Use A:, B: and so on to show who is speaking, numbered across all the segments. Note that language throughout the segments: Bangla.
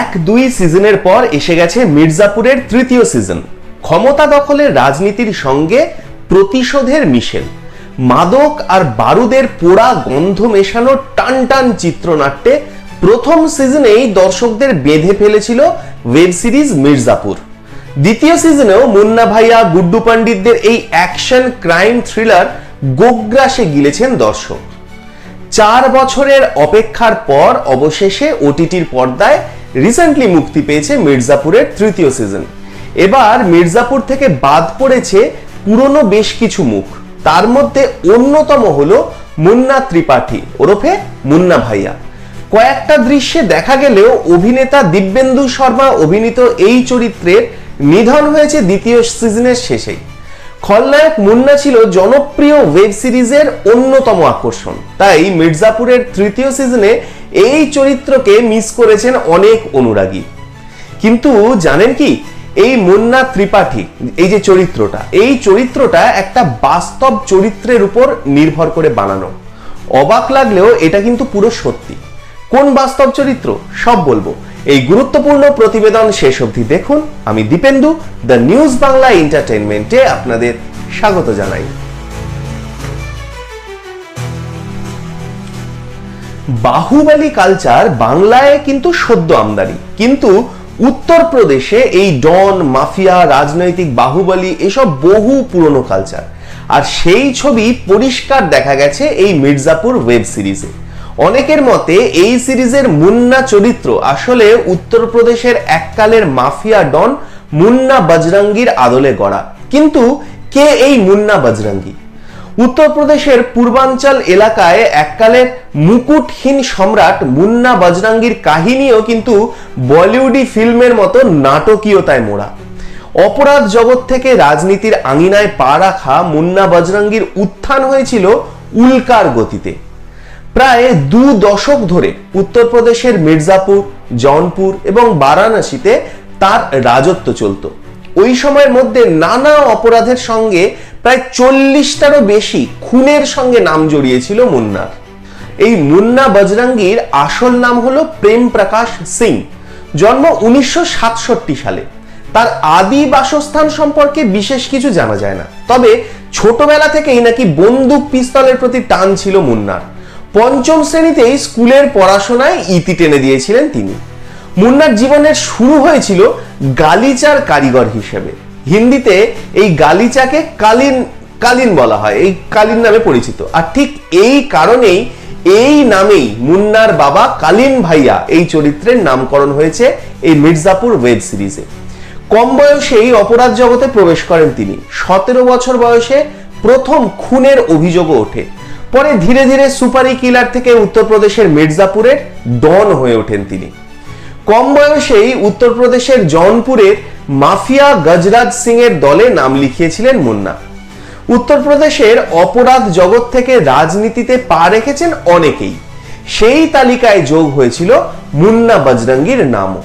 A: এক দুই সিজনের পর এসে গেছে মির্জাপুরের তৃতীয় সিজন। ক্ষমতা দখলের রাজনীতির সঙ্গে প্রতিশোধের মিশেল। মাদক আর বারুদের পোড়া গন্ধ মেশানো টান টান চিত্রনাট্যে প্রথম সিজনেই দর্শকদের বেঁধে ফেলেছিল ওয়েব সিরিজ মির্জাপুর। দ্বিতীয় সিজনেও মুন্না ভাইয়া, গুড্ডু পণ্ডিতদের এই অ্যাকশন ক্রাইম থ্রিলার গোগ্রাসে গিলেছেন দর্শক। চার বছরের অপেক্ষার পর অবশেষে ওটিটির পর্দায় রিসেন্টলি মুক্তি পেয়েছে মির্জাপুরের তৃতীয় সিজন এবার মির্জাপুর থেকে বাদ পড়েছে পুরনো বেশ কিছু মুখ। তার মধ্যে অন্যতম হলো মুন্না ত্রিপাঠী ওরফে মুন্না ভাইয়া। কয়েকটা দৃশ্যে দেখা গেলেও অভিনেতা দিব্যেন্দু শর্মা অভিনীত এই চরিত্রের নিধন হয়েছে দ্বিতীয় সিজনের শেষেই। খলনায়ক মুন্না ছিল জনপ্রিয় ওয়েব সিরিজের অন্যতম আকর্ষণ। তাই মির্জাপুরের তৃতীয় সিজনে এই চরিত্রকে মিস করেছেন অনেক অনুরাগী। কিন্তু জানেন কি, এই মুন্না ত্রিপাঠী, এই যে চরিত্রটা, এই চরিত্রটা একটা বাস্তব চরিত্রের উপর নির্ভর করে বানানো। অবাক লাগলেও এটা কিন্তু পুরো সত্যি। কোন বাস্তব চরিত্র? সব বলব। এই গুরুত্বপূর্ণ প্রতিবেদন শেষ অবধি দেখুন। আমি দীপেন্দু, দ্য নিউজ বাংলা এন্টারটেনমেন্টে আপনাদের স্বাগত জানাই। বাহুবলী কালচার বাংলায় কিন্তু সদ্য আমদানি। কিন্তু উত্তরপ্রদেশে এই ডন, মাফিয়া, রাজনৈতিক বাহুবলী এসব বহু পুরনো কালচার আর সেই ছবি পরিষ্কার দেখা গেছে এই মির্জাপুর ওয়েব সিরিজে অনেকের মতে এই সিরিজের মুন্না চরিত্র আসলে উত্তরপ্রদেশের এককালের মাফিয়া ডন মুন্না বজরঙ্গির আদলে গড়া। কিন্তু কে এই মুন্না বজরঙ্গি? উত্তরপ্রদেশের পূর্বাঞ্চল এলাকায় এককালের মুকুটহীন সম্রাট মুন্না বজরাঙ্গির কাহিনীও কিন্তু বলিউডি ফিল্মের মতো নাটকীয়তায় মোড়া। অপরাধ জগৎ থেকে রাজনীতির আঙিনায় পা রাখা মুন্না বজরাঙ্গির উত্থান হয়েছিল উল্কার গতিতে। প্রায় দু দশক ধরে উত্তরপ্রদেশের মির্জাপুর, জৌনপুর এবং বারাণসীতে তার রাজত্ব চলত। ওই সময়ের মধ্যে নানা অপরাধের সঙ্গে প্রায় চল্লিশটারও বেশি খুনের সঙ্গে নাম জড়িয়েছিল মুন্নার এই মুন্না বজরঙ্গির আসল নাম হলো প্রেম প্রকাশ সিং। জন্ম উনিশশো সালে। তার আদি বাসস্থান সম্পর্কে বিশেষ কিছু জানা যায় না। তবে ছোটবেলা থেকেই নাকি বন্দুক পিস্তলের প্রতি টান ছিল মুন্নার। পঞ্চম শ্রেণীতেই স্কুলের পড়াশোনায় ইতি টেনে দিয়েছিলেন তিনি। মুন্নার জীবনের শুরু হয়েছিল গালিচার কারিগর হিসেবে। হিন্দিতে এই গালিচাকে কালিন কালিন বলা হয়, এই কালিন নামে পরিচিত। আর ঠিক এই কারণেই এই নামেই মুন্নার বাবা কালিন ভাইয়া এই চরিত্রের নামকরণ হয়েছে এই মির্জাপুর ওয়েব সিরিজে। কম বয়সেই অপরাধ জগতে প্রবেশ করেন তিনি। সতেরো বছর বয়সে প্রথম খুনের অভিযোগও ওঠে। পরে ধীরে ধীরে সুপারি কিলার থেকে উত্তরপ্রদেশের মির্জাপুরের ডন হয়ে ওঠেন তিনি। কম বয়সেই উত্তরপ্রদেশের জৌনপুরের মাফিয়া গজরাজ সিং এর দলে নাম লিখিয়েছিলেন মুন্না। উত্তরপ্রদেশের অপরাধ জগৎ থেকে রাজনীতিতে পা রেখেছেন অনেকেই। সেই তালিকায় যোগ হয়েছিল মুন্না বজরঙ্গির নামও।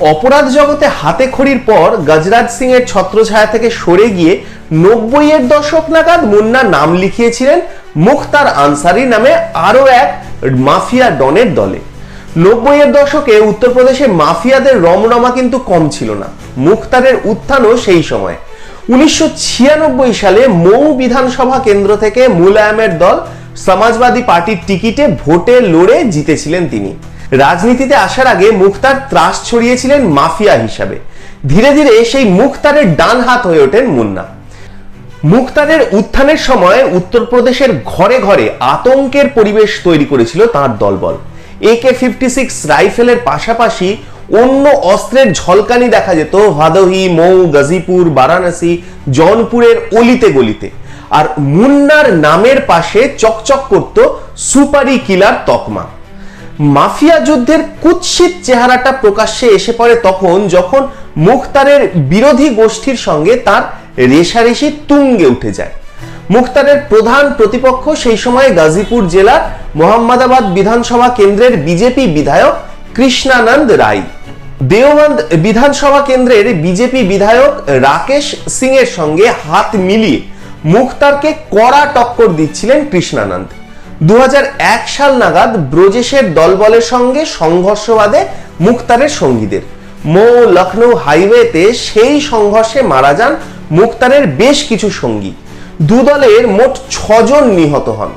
A: অপরাধ জগতে হাতে খড়ির পর গজরাজ সিং এর ছত্রছায়া থেকে সরে গিয়ে নব্বই এর দশক নাগাদ মুন্না নাম লিখিয়েছিলেন মুখতার আনসারি নামে আরও এক মাফিয়া ডনের দলে। নব্বই এর দশকে উত্তরপ্রদেশে মাফিয়াদের রমরমা কিন্তু কম ছিল না। মুখতারের উত্থানও সেই সময়। উনিশশো সালে মৌ বিধানসভা কেন্দ্র থেকে মুলায়মের দল সমাজবাদী পার্টির টিকিটে ভোটে লড়ে জিতেছিলেন তিনি। রাজনীতিতে আসার আগে মুখতার ত্রাস ছড়িয়েছিলেন মাফিয়া হিসাবে। ধীরে ধীরে সেই মুখতারের ডান হাত হয়ে ওঠেন মুন্না। মুখতারের উত্থানের সময় উত্তরপ্রদেশের ঘরে ঘরে আতঙ্কের পরিবেশ তৈরি করেছিল তার দলবল। একে ফিফটি সিক্স রাইফেলের পাশাপাশি অন্য অস্ত্রের ঝলকানি দেখা যেত ভাদোহি, মৌ, গাজীপুর, বারাণসী, জনপুরের অলিতে গলিতে। আর মুন্নার নামের পাশে চকচক করত সুপারি কিলার তকমা। মাফিয়া যুদ্ধের কুৎসিত চেহারাটা প্রকাশ্যে এসে পড়ে তখন যখন মুখতারের বিরোধী গোষ্ঠীর সঙ্গে তার রেশারেশি তুঙ্গে উঠে যায়। মুখতারের প্রধান প্রতিপক্ষ সেই সময় গাজীপুর জেলার মোহাম্মদাবাদ বিধানসভা কেন্দ্রের বিজেপি বিধায়ক কৃষ্ণানন্দ রায়। দেওবন্দ বিধানসভা কেন্দ্রের বিজেপি বিধায়ক রাকেশ সিং এর সঙ্গে হাত মিলিয়ে মুখতারকে কড়া টক্কর দিচ্ছিলেন কৃষ্ণানন্দ। দু সাল নাগাদ ব্রজেশের দলবলের সঙ্গে সংঘর্ষ বাদে মুক্তারের সঙ্গীদের। মৌ লখনৌ হাইওয়েতে সেই সংঘর্ষে মারা যান মুক্তারের বেশ কিছু সঙ্গী। দুদলের মোট ছজন নিহত হন।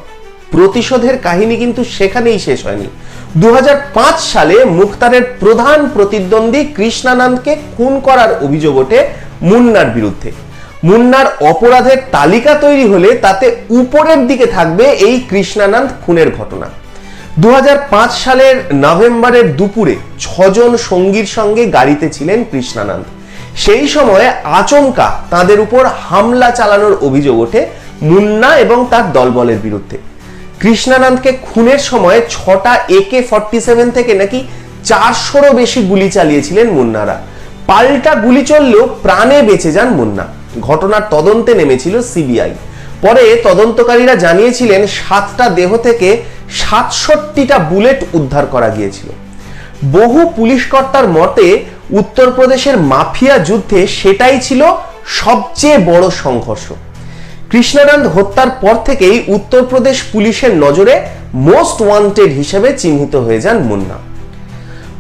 A: প্রতিশোধের কাহিনী কিন্তু সেখানেই শেষ হয়নি। দু হাজার পাঁচ সালে মুক্তারের প্রধান প্রতিদ্বন্দ্বী কৃষ্ণানন্দকে খুন করার অভিযোগ ওঠে মুন্নার বিরুদ্ধে। মুন্নার অপরাধের তালিকা তৈরি হলে তাতে উপরের দিকে থাকবে এই কৃষ্ণানন্দ খুনের ঘটনা। দু হাজার পাঁচ সালের নভেম্বরের দুপুরে ছজন সঙ্গীর সঙ্গে গাড়িতে ছিলেন কৃষ্ণানন্দ। সেই সময় আচমকা তাদের উপর হামলা চালানোর অভিযোগ ওঠে মুন্না এবং তার দলবলের বিরুদ্ধে। কৃষ্ণানন্দকে খুনের সময় ছটা একে ফর্টি সেভেন থেকে নাকি চারশোরও বেশি গুলি চালিয়েছিলেন মুন্নারা। পাল্টা গুলি চললেও প্রাণে বেঁচে যান মুন্না। ঘটনার তদন্তে নেমেছিল সিবিআই পরে তদন্তকারীরা জানিয়েছিলেন, সাতটা দেহ থেকে সাতষট্টিটা বুলেট উদ্ধার করা গিয়েছিল। বহু পুলিশ কর্তার মতে, উত্তরপ্রদেশের মাফিয়া যুদ্ধে সেটাই ছিল সবচেয়ে বড় সংঘর্ষ। কৃষ্ণানন্দ হত্যার পর থেকেই উত্তরপ্রদেশ পুলিশের নজরে মোস্ট ওয়ান্টেড হিসেবে চিহ্নিত হয়ে যান মুন্না।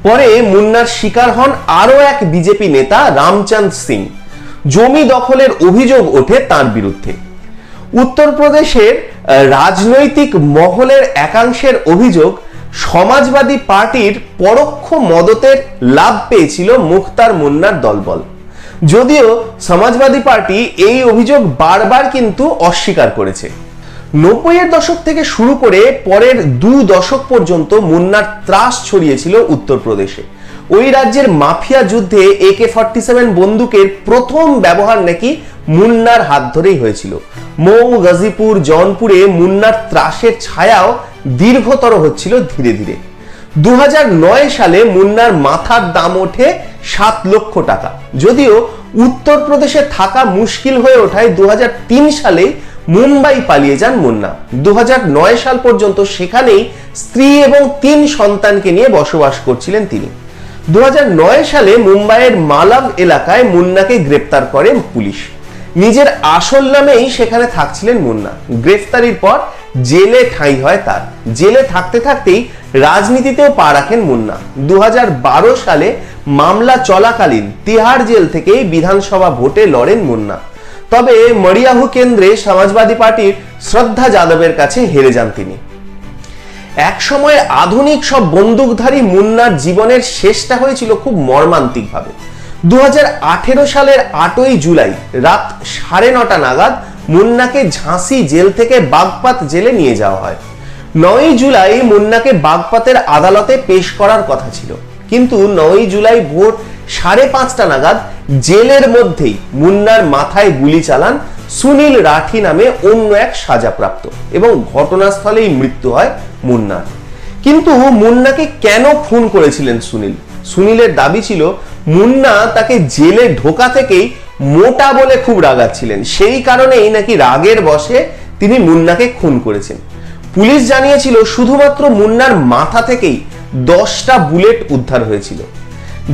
A: পরে মুন্নার শিকার হন আরও এক বিজেপি নেতা রামচন্দ সিং। জমি দখলের অভিযোগ ওঠে তার বিরুদ্ধে। উত্তরপ্রদেশের রাজনৈতিক মহলের একাংশের অভিযোগ, সমাজবাদী পার্টির পরোক্ষ মদতের লাভ পেয়েছিল মুখতার মুন্নার দলবল। যদিও সমাজবাদী পার্টি এই অভিযোগ বারবার কিন্তু অস্বীকার করেছে। নব্বইয়ের দশক থেকে শুরু করে পরের দু দশক পর্যন্ত মুন্নার ত্রাস ছড়িয়েছিল উত্তরপ্রদেশে। ওই রাজ্যের মাফিয়া যুদ্ধে একে ফর্টি সেভেন বন্দুকের প্রথম ব্যবহার নাকি মুন্নার হাত ধরেই হয়েছিল। মৌ, গাজীপুর, জনপুরে মুন্নার ত্রাসের ছায়াও দীর্ঘতর হচ্ছিল ধীরে ধীরে। দু হাজার নয় সালে মুন্নার মাথার দাম ওঠে সাত লক্ষ টাকা। যদিও উত্তরপ্রদেশে থাকা মুশকিল হয়ে ওঠায় দু সালে মুম্বাই পালিয়ে যান মুন্না। দু সাল পর্যন্ত সেখানেই স্ত্রী এবং তিন সন্তানকে নিয়ে বসবাস করছিলেন তিনি। দু সালে মুম্বাইয়ের মালাভ এলাকায় মুন্নাকে গ্রেপ্তার করে পুলিশ। নিজের আসল নামেই সেখানে থাকছিলেন মুন্না। গ্রেফতারির পর জেলে ঠাঁই হয় তার। জেলে থাকতে থাকতেই রাজনীতিতেও পা রাখেন মুন্না। দু হাজার বারো সালে মামলা চলাকালীন তিহাড় জেল থেকেই বিধানসভা ভোটে লড়েন মুন্না। তবে মরিয়াহু কেন্দ্রে সমাজবাদী পার্টির শ্রদ্ধা যাদবের কাছে হেরে যান তিনি। এক সময় আধুনিক সব বন্দুকধারী মুন্নার জীবনের শেষটা হয়েছিল খুব মর্মান্তিকভাবে। দু হাজার আঠেরো সালের আটই জুলাই রাত সাড়ে নটা নাগাদ মুন্নাকে ঝাঁসি জেল থেকে বাগপাত জেলে নিয়ে যাওয়া হয়। নয়ই জুলাই মুন্নাকে বাগপাতের আদালতে পেশ করার কথা ছিল। কিন্তু নয় জুলাই ভোর সাড়ে পাঁচটা নাগাদ জেলের মধ্যেই মুন্নার মাথায় গুলি চালান সুনীল রাঠি নামে অন্য এক সাজাপ্রাপ্ত এবং ঘটনাস্থলেই মৃত্যু হয় মুন্নার। কিন্তু মুন্নাকে কেন খুন করেছিলেন সুনীল? সুনীলের দাবি ছিল মুন্না তাকে জেলে ঢোকা থেকেই মোটা বলে খুব রাগাচ্ছিলেন। সেই কারণেই নাকি রাগের বসে তিনি মুন্নাকে খুন করেছেন। পুলিশ জানিয়েছিল শুধুমাত্র মুন্নার মাথা থেকেই দশটা বুলেট উদ্ধার হয়েছিল।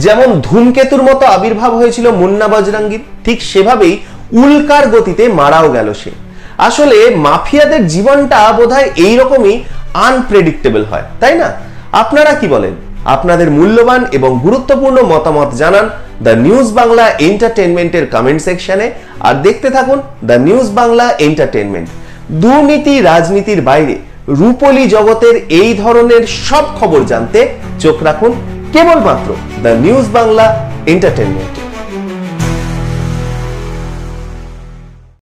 A: যেমন ধূমকেতুর মতো আবির্ভাব হয়েছিল মুন্না বজরাঙ্গীর, ঠিক সেভাবেই উল্কার গতিতে মারাও গেল সে। আসলে মাফিয়াদের জীবনটা বোধহয় এইরকমই আনপ্রেডিক্টেবল হয়, তাই না? আপনারা কি বলেন? আপনাদের মূল্যবান এবং গুরুত্বপূর্ণ মতামত জানান দ্য নিউজ বাংলা এন্টারটেনমেন্টের কমেন্ট সেকশনে আর দেখতে থাকুন দ্য নিউজ বাংলা এন্টারটেনমেন্ট দুর্নীতি, রাজনীতির বাইরে রূপলি জগতের এই ধরনের সব খবর জানতে চোখ রাখুন কেবলমাত্র দ্য নিউজ বাংলা এন্টারটেনমেন্ট